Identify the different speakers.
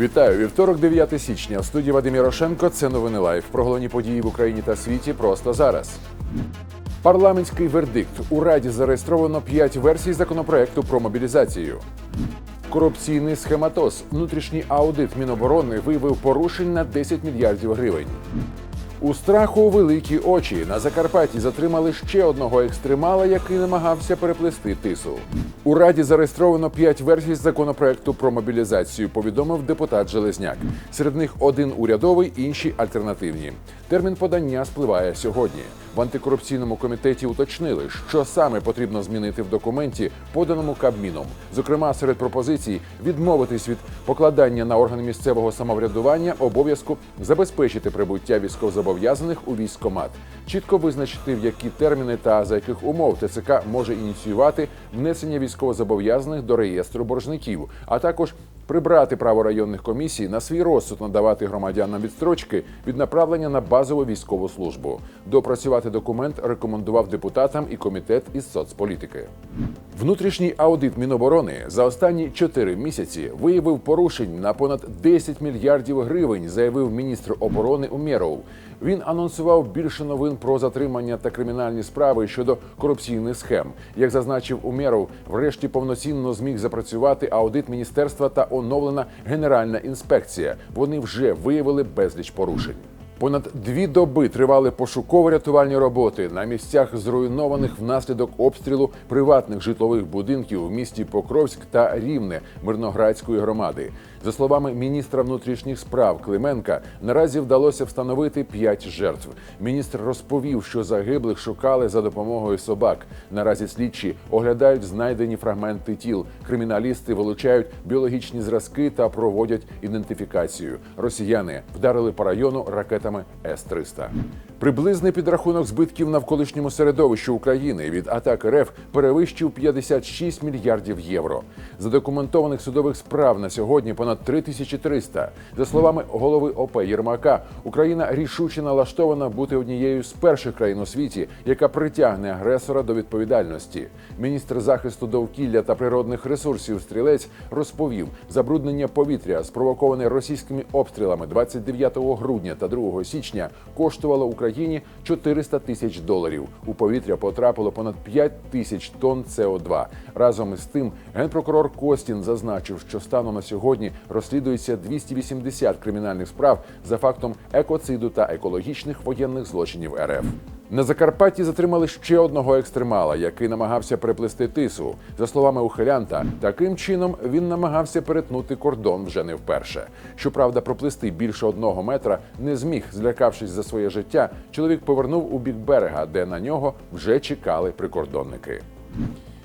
Speaker 1: Вітаю вівторок, 9 січня. В студії Вадим Ярошенко. Це новини лайф. Про головні події в Україні та світі просто зараз. Парламентський вердикт у Раді зареєстровано 5 версій законопроекту про мобілізацію. Корупційний схематоз. Внутрішній аудит Міноборони виявив порушень на 10 мільярдів гривень. У страху великі очі на Закарпатті затримали ще одного екстремала, який намагався переплести тису. У раді зареєстровано п'ять версій законопроекту про мобілізацію. Повідомив депутат Железняк. Серед них один урядовий, інші альтернативні. Термін подання спливає сьогодні. В антикорупційному комітеті уточнили, що саме потрібно змінити в документі, поданому Кабміном. Зокрема, серед пропозицій відмовитись від покладання на органи місцевого самоврядування обов'язку забезпечити прибуття військовозобов'язаних у військкомат, чітко визначити, в які терміни та за яких умов ТЦК може ініціювати внесення військовозобов'язаних до реєстру боржників, а також прибрати право районних комісій на свій розсуд надавати громадянам відстрочки від направлення на базову військову службу. Допрацювати документ рекомендував депутатам і комітет із соцполітики. Внутрішній аудит Міноборони за останні 4 місяці виявив порушень на понад 10 мільярдів гривень, заявив міністр оборони Умєров. Він анонсував більше новин про затримання та кримінальні справи щодо корупційних схем. Як зазначив Умєров, врешті повноцінно зміг запрацювати аудит міністерства та оновлена генеральна інспекція. Вони вже виявили безліч порушень. Понад дві доби тривали пошуково-рятувальні роботи на місцях зруйнованих внаслідок обстрілу приватних житлових будинків в місті Покровськ та Рівне Мирноградської громади. За словами міністра внутрішніх справ Клименка, наразі вдалося встановити п'ять жертв. Міністр розповів, що загиблих шукали за допомогою собак. Наразі слідчі оглядають знайдені фрагменти тіл. Криміналісти вилучають біологічні зразки та проводять ідентифікацію. Росіяни вдарили по району ракетами С-300. Приблизний підрахунок збитків навколишньому середовищу України від атак РФ перевищив 56 мільярдів євро. Задокументованих судових справ на сьогодні понад 3300. За словами голови ОП Єрмака, Україна рішуче налаштована бути однією з перших країн у світі, яка притягне агресора до відповідальності. Міністр захисту довкілля та природних ресурсів Стрілець розповів, забруднення повітря, спровоковане російськими обстрілами 29 грудня та 2 січня, коштувало Україні 400 тисяч доларів. У повітря потрапило понад 5 тисяч тонн СО2. Разом із тим, генпрокурор Костін зазначив, що станом на сьогодні розслідується 280 кримінальних справ за фактом екоциду та екологічних воєнних злочинів РФ. На Закарпатті затримали ще одного екстремала, який намагався переплести тису. За словами ухилянта, таким чином він намагався перетнути кордон вже не вперше. Щоправда, проплисти більше одного метра не зміг, злякавшись за своє життя. Чоловік повернув у бік берега, де на нього вже чекали прикордонники.